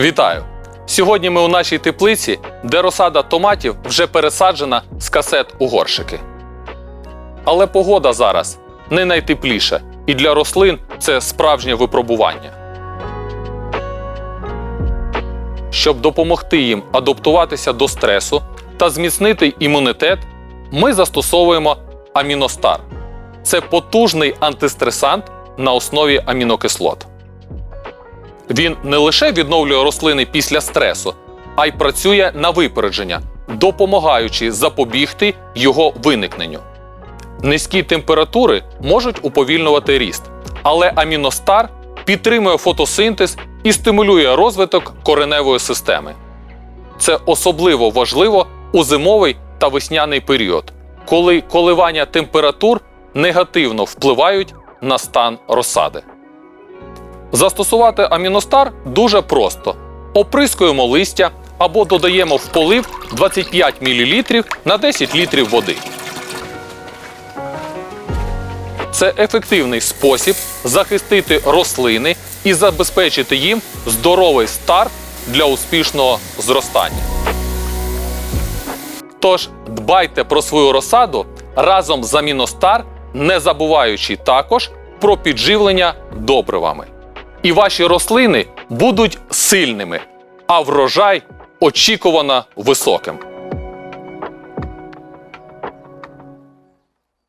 Вітаю! Сьогодні ми у нашій теплиці, де розсада томатів вже пересаджена з касет у горшики. Але погода зараз не найтепліша, і для рослин це справжнє випробування. Щоб допомогти їм адаптуватися до стресу та зміцнити імунітет, ми застосовуємо аміностар. Це потужний антистресант на основі амінокислот. Він не лише відновлює рослини після стресу, а й працює на випередження, допомагаючи запобігти його виникненню. Низькі температури можуть уповільнювати ріст, але аміностар підтримує фотосинтез і стимулює розвиток кореневої системи. Це особливо важливо у зимовий та весняний період, коли коливання температур негативно впливають на стан розсади. Застосувати аміностар дуже просто: оприскуємо листя або додаємо в полив 25 мл на 10 літрів води. Це ефективний спосіб захистити рослини і забезпечити їм здоровий старт для успішного зростання. Тож дбайте про свою розсаду разом з Аміностар, не забуваючи також про підживлення добривами. І ваші рослини будуть сильними, а врожай очікувано високим.